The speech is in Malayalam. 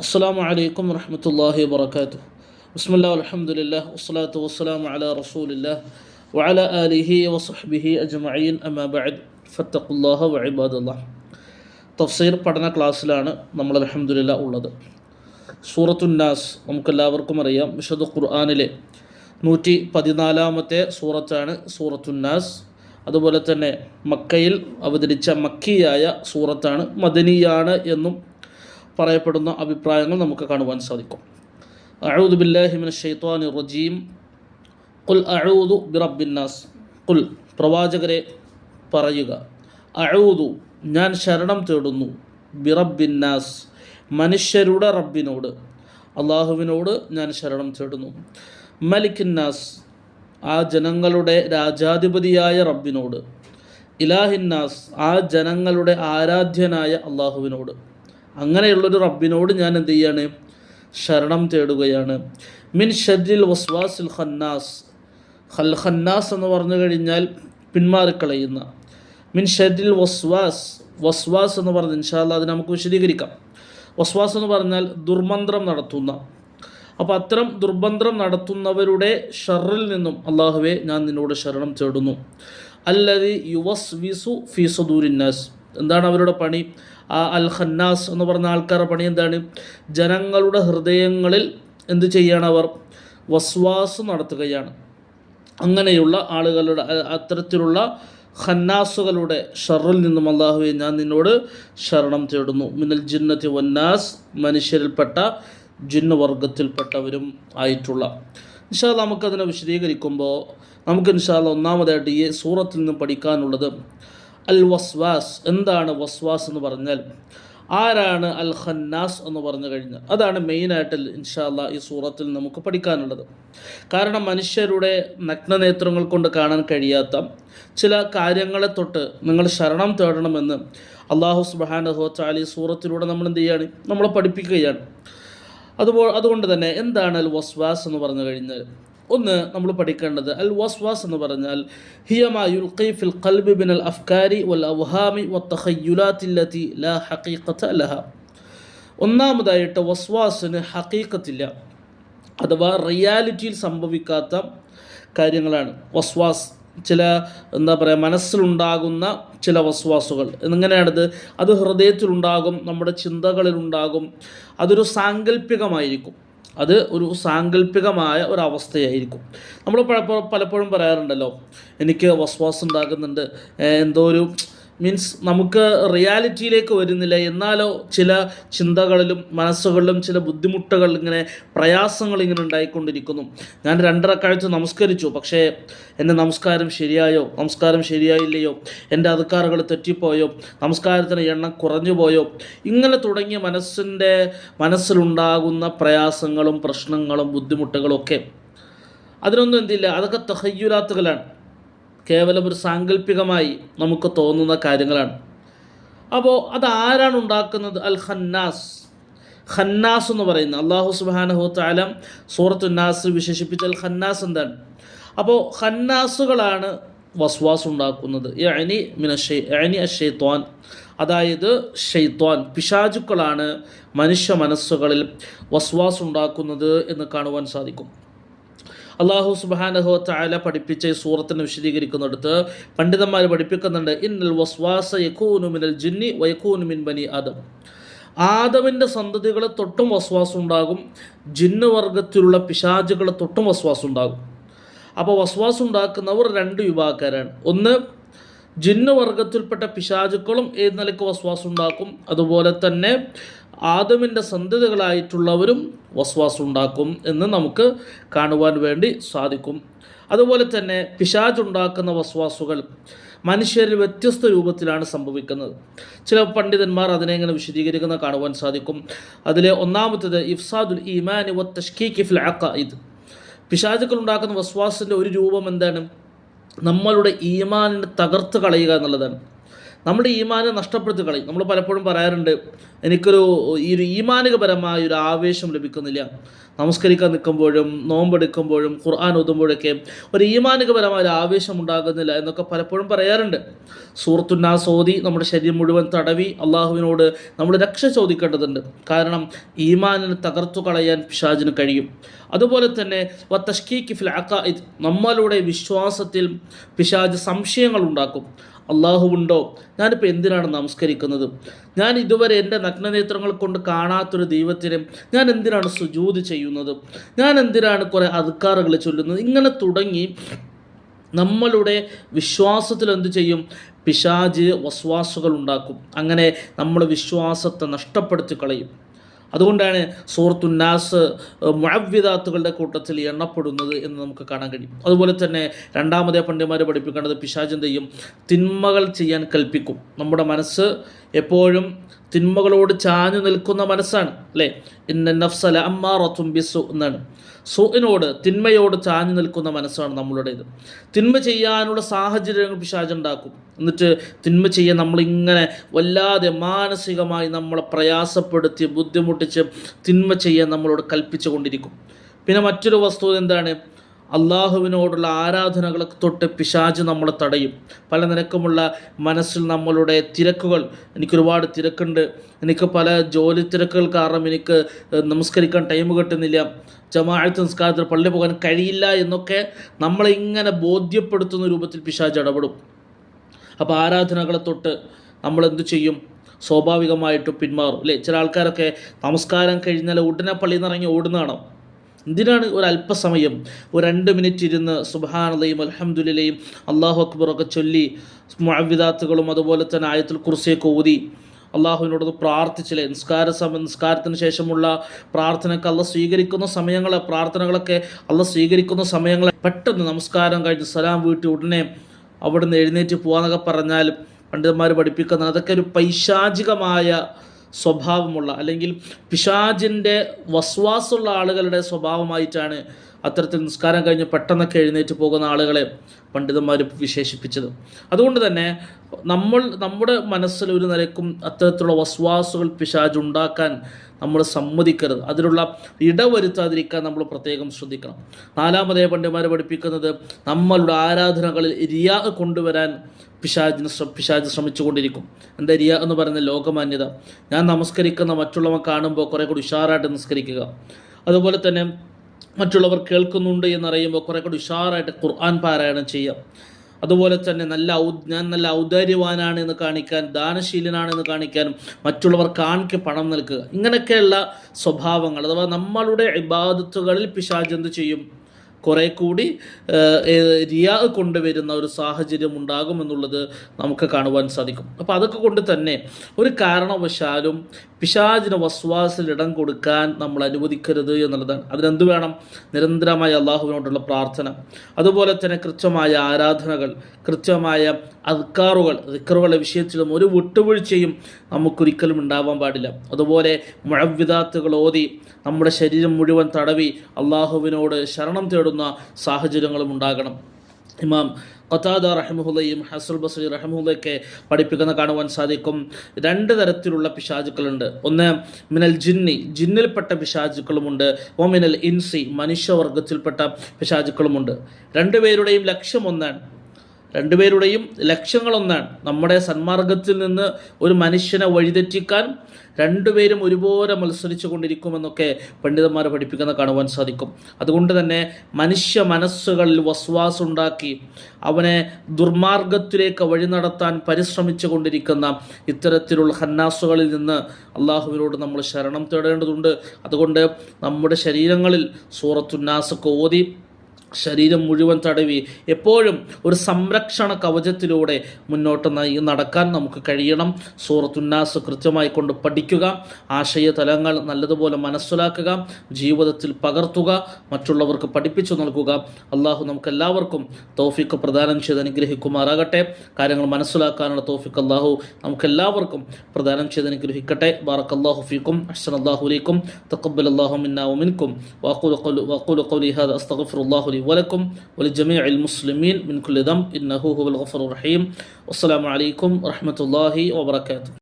അസ്സാം വലൈക്കും വർഹമത്തല്ലാഹി വാബർക്കാത്തു ബിസ്മില്ലാ അലഹമുല്ല വസ്സലാത്തു വസ്സലാം അല റസൂലില്ല വല ആലിഹി വസ്ബിഹി അജ്മഈൻ. അമാബഅദ് ഫത്തഖുല്ലാഹ വഇബാദുല്ലാ തഫ്സീർ പഠന ക്ലാസ്സിലാണ് നമ്മൾ അലഹമുല്ല ഉള്ളത്. സൂറത്തുന്നാസ് നമുക്കെല്ലാവർക്കും അറിയാം. വിശുദ്ധ ഖുർആാനിലെ നൂറ്റി പതിനാലാമത്തെ സൂറത്താണ് സൂറത്തുന്നാസ്. അതുപോലെ തന്നെ മക്കയിൽ അവതരിച്ച മക്കിയായ സൂറത്താണ് മദനിയാണ് എന്നും പറയപ്പെടുന്ന അഭിപ്രായങ്ങൾ നമുക്ക് കാണുവാൻ സാധിക്കും. അഴൂദ് ബില്ലാഹിമിൻ ഷെയ്ത്വാൻ റജീം. കുൽ അഴൂദു ബിറബിന്നാസ് കുൽ പ്രവാചകരെ പറയുക. അഴൂദു ഞാൻ ശരണം തേടുന്നു ബിറബിന്നാസ് മനുഷ്യരുടെ റബ്ബിനോട് അള്ളാഹുവിനോട് ഞാൻ ശരണം തേടുന്നു. മലിക്കിന്നാസ് ആ ജനങ്ങളുടെ രാജാധിപതിയായ റബ്ബിനോട്. ഇലാഹിന്നാസ് ആ ജനങ്ങളുടെ ആരാധ്യനായ അള്ളാഹുവിനോട്. അങ്ങനെയുള്ളൊരു റബ്ബിനോട് ഞാൻ എന്ത് ചെയ്യാണ്? ശരണം തേടുകയാണ്. മിൻ ഷദ്രിൽ വസ്വാസിൽ ഖന്നാസ്. ഖൽ ഖന്നാസ് എന്ന് പറഞ്ഞു കഴിഞ്ഞാൽ പിന്മാറിക്കളയുന്ന. മിൻ ഷദ്രിൽ വസ്വാസ്. വസ്വാസ് എന്ന് പറഞ്ഞ് ഇൻഷാല്ല അത് നമുക്ക് വിശദീകരിക്കാം. വസ്വാസ് എന്ന് പറഞ്ഞാൽ ദുർമന്ത്രം നടത്തുന്ന. അപ്പോൾ അത്തരം ദുർബന്ധം നടത്തുന്നവരുടെ ഷറിൽ നിന്നും അള്ളാഹുവെ ഞാൻ നിന്നോട് ശരണം തേടുന്നു. അല്ലത് യുവസ് വിസു ഫി സുദൂരിന്നാസ് എന്താണ് അവരുടെ പണി? ആ അൽ ഖന്നാസ് എന്ന് പറഞ്ഞ ആൾക്കാരുടെ പണി എന്താണ്? ജനങ്ങളുടെ ഹൃദയങ്ങളിൽ എന്ത് ചെയ്യാണ് അവർ? വസ്വാസ് നടത്തുകയാണ്. അങ്ങനെയുള്ള ആളുകളുടെ അത്തരത്തിലുള്ള ഖന്നാസുകളുടെ ഷറിൽ നിന്നും അള്ളാഹുവെ ഞാൻ നിന്നോട് ശരണം തേടുന്നു. മിനൽ ജിന്നത്തി വന്നാസ് മനുഷ്യരിൽപ്പെട്ട ജിന്ന് വർഗത്തിൽപ്പെട്ടവരും ആയിട്ടുള്ള ഇൻഷാല്ല നമുക്കതിനെ വിശദീകരിക്കുമ്പോൾ നമുക്ക് ഇൻഷാല്ല ഒന്നാമതായിട്ട് ഈ സൂറത്തിൽ നിന്ന് പഠിക്കാനുള്ളത് അൽ വസ്വാസ് എന്താണ് വസ്വാസ് എന്ന് പറഞ്ഞാൽ? ആരാണ് അൽ ഖന്നാസ് എന്ന് പറഞ്ഞു കഴിഞ്ഞാൽ? അതാണ് മെയിനായിട്ട് ഇൻഷാല്ല ഈ സൂറത്തിൽ നമുക്ക് പഠിക്കാനുള്ളത്. കാരണം മനുഷ്യരുടെ നഗ്നനേത്രങ്ങൾ കൊണ്ട് കാണാൻ കഴിയാത്ത ചില കാര്യങ്ങളെ തൊട്ട് നിങ്ങൾ ശരണം തേടണമെന്ന് അള്ളാഹു ഈ സൂറത്തിലൂടെ നമ്മൾ എന്ത് ചെയ്യാണ്? നമ്മളെ പഠിപ്പിക്കുകയാണ്. അതുപോലെ അതുകൊണ്ട് തന്നെ എന്താണ് അൽ വസ്വാസ് എന്ന് പറഞ്ഞു കഴിഞ്ഞാൽ? ഒന്ന് നമ്മൾ പഠിക്കേണ്ടത് അൽ വസ്വാസ് എന്ന് പറഞ്ഞാൽ ഹിയമാ യുൽഖി ഫിൽ ഖൽബി ബിൻ അൽ അഫ്കാരി വൽ അവഹാമി വത്തഹയ്യുലാത്തില്ലത്തി ലാ ഹഖീഖത്ത ലഹ. ഒന്നാമതായിട്ട് വസ്വാസിന് ഹഖീഖത്തില്ല അഥവാ റിയാലിറ്റിയിൽ സംഭവിക്കാത്ത കാര്യങ്ങളാണ്. വസ്വാസ് ചില എന്താ പറയുക മനസ്സിലുണ്ടാകുന്ന ചില വസ്വാസുകൾ. എങ്ങനെയാണത്? അത് ഹൃദയത്തിലുണ്ടാകും നമ്മുടെ ചിന്തകളിലുണ്ടാകും അതൊരു സാങ്കല്പികമായിരിക്കും. അത് ഒരു സാങ്കല്പികമായ ഒരു അവസ്ഥയായിരിക്കും നമ്മൾ പലപ്പോഴും പറയാറുണ്ടല്ലോ എനിക്ക് വസ്വാസ് ഉണ്ടാകുന്നുണ്ട് എന്തോ ഒരു മീൻസ് നമുക്ക് റിയാലിറ്റിയിലേക്ക് വരുന്നില്ല. എന്നാലോ ചില ചിന്തകളിലും മനസ്സുകളിലും ചില ബുദ്ധിമുട്ടുകൾ ഇങ്ങനെ പ്രയാസങ്ങൾ ഇങ്ങനെ ഉണ്ടായിക്കൊണ്ടിരിക്കുന്നു. ഞാൻ രണ്ടര കാഴ്ച നമസ്കരിച്ചു. പക്ഷേ എന്റെ നമസ്കാരം ശരിയായോ? നമസ്കാരം ശരിയായില്ലയോ? എന്റെ അധികാരകൾ തെറ്റിപ്പോയോ? നമസ്കാരത്തിന് എണ്ണം കുറഞ്ഞു പോയോ ഇങ്ങനെ തുടങ്ങിയ മനസ്സിന്റെ മനസ്സിലുണ്ടാകുന്ന പ്രയാസങ്ങളും പ്രശ്നങ്ങളും ബുദ്ധിമുട്ടുകളും ഒക്കെ. അതിനൊന്നും എന്തില്ല. അതൊക്കെ തഹയ്യുലാത്തുകളാണ്. കേവലം ഒരു സാങ്കല്പികമായി നമുക്ക് തോന്നുന്ന കാര്യങ്ങളാണ്. അപ്പോൾ അത് ആരാണ് ഉണ്ടാക്കുന്നത്? അൽ ഖന്നാസ് ഖന്നാസ് എന്ന് പറയുന്നത് അള്ളാഹു സുബാനഹു താലം സൂറത്ത് നാസ് വിശേഷിപ്പിച്ച അൽ ഖന്നാസ് എന്താണ്? അപ്പോൾ ഖന്നാസുകളാണ് വസ്വാസ് ഉണ്ടാക്കുന്നത്. യനി മിന ഷെയ് യഅനി അഷെയ്ത്വാൻ അതായത് ഷെയ്ത്വാൻ പിശാചുക്കളാണ് മനുഷ്യ മനസ്സുകളിൽ വസ്വാസ് ഉണ്ടാക്കുന്നത് എന്ന് കാണുവാൻ സാധിക്കും. അള്ളാഹു സുബാനഹോത്തായ പഠിപ്പിച്ച ഈ സൂറത്തിനെ വിശദീകരിക്കുന്നിടത്ത് പണ്ഡിതന്മാർ പഠിപ്പിക്കുന്നുണ്ട് ഇന്നൽ വസ്വാസ യക്കൂനു മിനൽ ജിന്നി വയക്കൂനു മിൻ ബനി ആദം. ആദമിന്റെ സന്തതികളെ തൊട്ടും വസ്വാസം ഉണ്ടാകും ജിന്ന് വർഗത്തിലുള്ള പിശാചുകളെ തൊട്ടും വസ്വാസം ഉണ്ടാകും. അപ്പോൾ വസ്വാസം ഉണ്ടാക്കുന്നവർ രണ്ട് വിഭാഗക്കാരാണ്. ഒന്ന് ജിന്ന് വർഗത്തിൽപ്പെട്ട പിശാചുക്കളും ഏത് നിലയ്ക്ക് വസ്വാസം ഉണ്ടാക്കും? അതുപോലെ തന്നെ ആദമിന്റെ സന്തതികളായിട്ടുള്ളവരും വസ്വാസം ഉണ്ടാക്കും എന്ന് നമുക്ക് കാണുവാൻ വേണ്ടി സാധിക്കും. അതുപോലെ തന്നെ പിശാചുണ്ടാക്കുന്ന വസ്വാസുകൾ മനുഷ്യരിൽ വ്യത്യസ്ത രൂപത്തിലാണ് സംഭവിക്കുന്നത്. ചില പണ്ഡിതന്മാർ അതിനെ ഇങ്ങനെ വിശദീകരിക്കുന്ന കാണുവാൻ സാധിക്കും. അതിലെ ഒന്നാമത്തേത് ഇഫ്സാദുൽ ഈമാനി വ തഷ്കീഖി ഫിൽ അഖായിദ് പിശാചുക്കൾ ഉണ്ടാക്കുന്ന വസ്വാസിന്റെ ഒരു രൂപം എന്താണ്? നമ്മളുടെ ഈമാനിനെ തകർത്ത് കളയുക എന്നുള്ളതാണ്. നമ്മുടെ ഈമാനെ നഷ്ടപ്പെടുത്തി കളയും. നമ്മൾ പലപ്പോഴും പറയാറുണ്ട് എനിക്കൊരു ഈ ഒരു ഈമാനികപരമായ ഒരു ആവേശം ലഭിക്കുന്നില്ല. നമസ്കരിക്കാൻ നിൽക്കുമ്പോഴും നോമ്പെടുക്കുമ്പോഴും ഖുർആൻ ഓതുമ്പോഴൊക്കെ ഒരു ഈമാനികപരമായ ആവേശം ഉണ്ടാകുന്നില്ല എന്നൊക്കെ പലപ്പോഴും പറയാറുണ്ട്. സുഹൃത്തുന്നാ സോതി നമ്മുടെ ശരീരം മുഴുവൻ തടവി അള്ളാഹുവിനോട് നമ്മൾ രക്ഷ ചോദിക്കേണ്ടതുണ്ട്. കാരണം ഈമാനിനെ തകർത്തു കളയാൻ പിശാജിന് കഴിയും. അതുപോലെ തന്നെ നമ്മളുടെ വിശ്വാസത്തിൽ പിശാജ് സംശയങ്ങൾ ഉണ്ടാക്കും. അള്ളാഹുവുണ്ടോ ഞാനിപ്പോൾ എന്തിനാണ് നമസ്കരിക്കുന്നത്? ഞാൻ ഇതുവരെ എന്റെ നഗ്നനേത്രങ്ങൾ കൊണ്ട് കാണാത്തൊരു ദൈവത്തിനെ ഞാൻ എന്തിനാണ് സുജൂത് ചെയ്യുന്നത് ഞാൻ എന്തിനാണ് കുറേ അധികാറുകൾ ചൊല്ലുന്നത്? ഇങ്ങനെ തുടങ്ങി നമ്മളുടെ വിശ്വാസത്തിൽ എന്ത് ചെയ്യും? പിശാജ് വസ്വാസുകൾ ഉണ്ടാക്കും. അങ്ങനെ നമ്മുടെ വിശ്വാസത്തെ നഷ്ടപ്പെടുത്തി കളയും. അതുകൊണ്ടാണ് സൂറത്തുന്നാസ് മുഴവിദാത്തുകളുടെ കൂട്ടത്തിൽ എണ്ണപ്പെടുന്നത് എന്ന് നമുക്ക് കാണാൻ കഴിയും. അതുപോലെ തന്നെ രണ്ടാമതേ പണ്ഡിമാരെ പഠിപ്പിക്കേണ്ടത് പിശാജ് എന്ത് തിന്മകൾ ചെയ്യാൻ കൽപ്പിക്കും. നമ്മുടെ മനസ്സ് എപ്പോഴും തിന്മകളോട് ചാഞ്ഞു നിൽക്കുന്ന മനസ്സാണ് അല്ലേ? ഇന്ന നഫ്സല അമ്മാറത്തും ബിസു എന്നാണ്. സുഇനോട് തിന്മയോട് ചാഞ്ഞു നിൽക്കുന്ന മനസ്സാണ് നമ്മളുടേത്. തിന്മ ചെയ്യാനുള്ള സാഹചര്യങ്ങൾ പിശാജ് ഉണ്ടാക്കും. എന്നിട്ട് തിന്മ ചെയ്യാൻ നമ്മളിങ്ങനെ വല്ലാതെ മാനസികമായി നമ്മളെ പ്രയാസപ്പെടുത്തി ബുദ്ധിമുട്ടിച്ച് തിന്മ ചെയ്യാൻ നമ്മളോട് കൽപ്പിച്ചു കൊണ്ടിരിക്കും പിന്നെ മറ്റൊരു വസ്തുത എന്താണ്? അള്ളാഹുവിനോടുള്ള ആരാധനകളെ തൊട്ട് പിശാജ് നമ്മളെ തടയും. പല നിരക്കുമുള്ള മനസ്സിൽ നമ്മളുടെ തിരക്കുകൾ എനിക്കൊരുപാട് തിരക്കുണ്ട്. എനിക്ക് പല ജോലി തിരക്കുകൾ കാരണം എനിക്ക് നമസ്കരിക്കാൻ ടൈം കിട്ടുന്നില്ല. ജമാഅത്ത് നിസ്കാരത്തിൽ പള്ളി പോകാൻ കഴിയില്ല എന്നൊക്കെ നമ്മളെ ഇങ്ങനെ ബോധ്യപ്പെടുത്തുന്ന രൂപത്തിൽ പിശാജ് ഇടപെടും. അപ്പോൾ ആരാധനകളെ തൊട്ട് നമ്മൾ എന്ത് ചെയ്യും? സ്വാഭാവികമായിട്ടും പിന്മാറും. അല്ലേ? ചില ആൾക്കാരൊക്കെ നമസ്കാരം കഴിഞ്ഞാൽ ഉടനെ പള്ളിയിൽ നിന്ന് ഇറങ്ങി ഓടുന്നതാണോ. എന്തിനാണ് ഒരു അല്പസമയം ഒരു രണ്ട് മിനിറ്റ് ഇരുന്ന് സുബാനതയും അലഹമുല്ലയും അള്ളാഹു അക്ബറൊക്കെ ചൊല്ലി മുഅവിദാത്തുകളും അതുപോലെ തന്നെ ആയത്തിൽ കുറിച്ചൊക്കെ ഊതി അള്ളാഹുവിനോട് പ്രാർത്ഥിച്ചില്ലേ? നിസ്കാര നിസ്കാരത്തിന് ശേഷമുള്ള പ്രാർത്ഥനയ്ക്ക് അള്ള സ്വീകരിക്കുന്ന സമയങ്ങളെ പ്രാർത്ഥനകളൊക്കെ അള്ള സ്വീകരിക്കുന്ന സമയങ്ങളെ പെട്ടെന്ന് നമസ്കാരം കഴിഞ്ഞ് സലാം വീട്ടി ഉടനെ അവിടുന്ന് എഴുന്നേറ്റ് പോകാന്നൊക്കെ പറഞ്ഞാൽ പണ്ഡിതന്മാർ പഠിപ്പിക്കുന്ന അതൊക്കെ ഒരു പൈശാചികമായ സ്വഭാവമുള്ള അല്ലെങ്കിൽ പിശാജിന്റെ വസ്വാസുള്ള ആളുകളുടെ സ്വഭാവമായിട്ടാണ് അത്തരത്തിൽ നിസ്കാരം കഴിഞ്ഞ് പെട്ടെന്നൊക്കെ എഴുന്നേറ്റ് പോകുന്ന ആളുകളെ പണ്ഡിതന്മാർ വിശേഷിപ്പിച്ചത്. അതുകൊണ്ട് തന്നെ നമ്മൾ നമ്മുടെ മനസ്സിൽ ഒരു നിലയ്ക്കും അത്തരത്തിലുള്ള വസ്വാസുകൾ പിശാജ് ഉണ്ടാക്കാൻ നമ്മൾ സമ്മതിക്കരുത്. അതിനുള്ള ഇടവരുത്താതിരിക്കാൻ നമ്മൾ പ്രത്യേകം ശ്രദ്ധിക്കണം. നാലാമതേ പണ്ഡിതന്മാർ പഠിപ്പിക്കുന്നത് നമ്മളുടെ ആരാധനകളിൽ ഇരിയാ കൊണ്ടുവരാൻ പിശാജിന് പിശാജ് ശ്രമിച്ചുകൊണ്ടിരിക്കും. എന്താ റിയ എന്ന് പറയുന്ന ലോകമാന്യത? ഞാൻ നമസ്കരിക്കുന്ന മറ്റുള്ളവ കാണുമ്പോൾ കുറേ കൂടി ഉഷാറായിട്ട് നിസ്കരിക്കുക. അതുപോലെ തന്നെ മറ്റുള്ളവർ കേൾക്കുന്നുണ്ട് എന്നറിയുമ്പോൾ കുറെ കൂടി ഉഷാറായിട്ട് ഖുർആൻ പാരായണം ചെയ്യാം. അതുപോലെ തന്നെ നല്ല ഞാൻ നല്ല ഔദാര്യവാനാണ് എന്ന് കാണിക്കാൻ ദാനശീലനാണ് എന്ന് കാണിക്കാനും മറ്റുള്ളവർ കാണിക്ക് പണം നൽകുക. ഇങ്ങനെയൊക്കെയുള്ള സ്വഭാവങ്ങൾ അഥവാ നമ്മളുടെ ഇബാദത്തുകളിൽ പിശാജ് എന്ത് ചെയ്യും? കുറേ കൂടി റിയാ കൊണ്ടുവരുന്ന ഒരു സാഹചര്യം ഉണ്ടാകുമെന്നുള്ളത് നമുക്ക് കാണുവാൻ സാധിക്കും. അപ്പോൾ അതൊക്കെ കൊണ്ട് തന്നെ ഒരു കാരണവശാലും പിശാചിന് വസ്വാസിൽ ഇടം കൊടുക്കാൻ നമ്മൾ അനുവദിക്കരുത് എന്നുള്ളതാണ്. അതിനെന്ത് വേണം? നിരന്തരമായ അള്ളാഹുവിനോടുള്ള പ്രാർത്ഥന. അതുപോലെ തന്നെ കൃത്യമായ ആരാധനകൾ കൃത്യമായ അദ്ക്കാറുകൾ ദിക്കറുകളുടെ വിഷയത്തിലും ഒരു വിട്ടുവീഴ്ചയും നമുക്കൊരിക്കലും ഉണ്ടാവാൻ പാടില്ല. അതുപോലെ മുഴവിദാത്തുകൾ ഓതി നമ്മുടെ ശരീരം മുഴുവൻ തടവി അള്ളാഹുവിനോട് ശരണം തേടുന്ന സാഹചര്യങ്ങളും ഉണ്ടാകണം. ഇമാം ഖത്താദ റഹമുല്ലയും ഹസുൽ ബസറി റഹമുല്ലയൊക്കെ പഠിപ്പിക്കുന്ന കാണുവാൻ സാധിക്കും. രണ്ട് തരത്തിലുള്ള പിശാചുക്കളുണ്ട്. ഒന്ന് മിനൽ ജിന്നി ജിന്നിൽപ്പെട്ട പിശാചുക്കളുമുണ്ട്. ഓ മിനൽ ഇൻസി മനുഷ്യവർഗത്തിൽപ്പെട്ട പിശാചുക്കളുമുണ്ട്. രണ്ടുപേരുടെയും ലക്ഷ്യം ഒന്നാണ് രണ്ടുപേരുടെയും ലക്ഷ്യങ്ങളൊന്നാണ് നമ്മുടെ സന്മാർഗത്തിൽ നിന്ന് ഒരു മനുഷ്യനെ വഴിതെറ്റിക്കാൻ രണ്ടുപേരും ഒരുപോലെ മത്സരിച്ചു കൊണ്ടിരിക്കുമെന്നൊക്കെ പണ്ഡിതന്മാരെ പഠിപ്പിക്കുന്ന കാണുവാൻ സാധിക്കും. അതുകൊണ്ട് തന്നെ മനുഷ്യ മനസ്സുകളിൽ വസ്വാസുണ്ടാക്കി അവനെ ദുർമാർഗത്തിലേക്ക് വഴി നടത്താൻ പരിശ്രമിച്ചു കൊണ്ടിരിക്കുന്ന ഇത്തരത്തിലുള്ള ഹന്നാസുകളിൽ നിന്ന് അള്ളാഹുവിനോട് നമ്മൾ ശരണം തേടേണ്ടതുണ്ട്. അതുകൊണ്ട് നമ്മുടെ ശരീരങ്ങളിൽ സൂറത്തുന്നാസ് ഓതി ശരീരം മുഴുവൻ തടവി എപ്പോഴും ഒരു സംരക്ഷണ കവചത്തിലൂടെ മുന്നോട്ട് നടക്കാൻ നമുക്ക് കഴിയണം. സൂറത്തുന്നാസ് കൃത്യമായി കൊണ്ട് പഠിക്കുക. ആശയ തലങ്ങൾ നല്ലതുപോലെ മനസ്സിലാക്കുക. ജീവിതത്തിൽ പകർത്തുക. മറ്റുള്ളവർക്ക് പഠിപ്പിച്ചു നൽകുക. അള്ളാഹു നമുക്കെല്ലാവർക്കും തോഫിക്ക് പ്രദാനം ചെയ്ത് അനുഗ്രഹിക്കുമാറാകട്ടെ. കാര്യങ്ങൾ മനസ്സിലാക്കാനുള്ള തോഫിക്ക് അള്ളാഹു നമുക്കെല്ലാവർക്കും പ്രദാനം ചെയ്ത് അനുഗ്രഹിക്കട്ടെ. ബാറക് അള്ളാഹു ഫീക്കും അഹ്സൻ അള്ളാഹു അലൈക്കും തക്കബൽ അള്ളാഹു മിന്ന വമിൻകും വാഖുൽ ഖൗലി ഹാദ. അസ്തഗ്ഫിറുല്ലാഹു ലി ولكم ولجميع المسلمين من كل ذنب. إنه هو الغفور الرحيم. والسلام عليكم ورحمة الله وبركاته.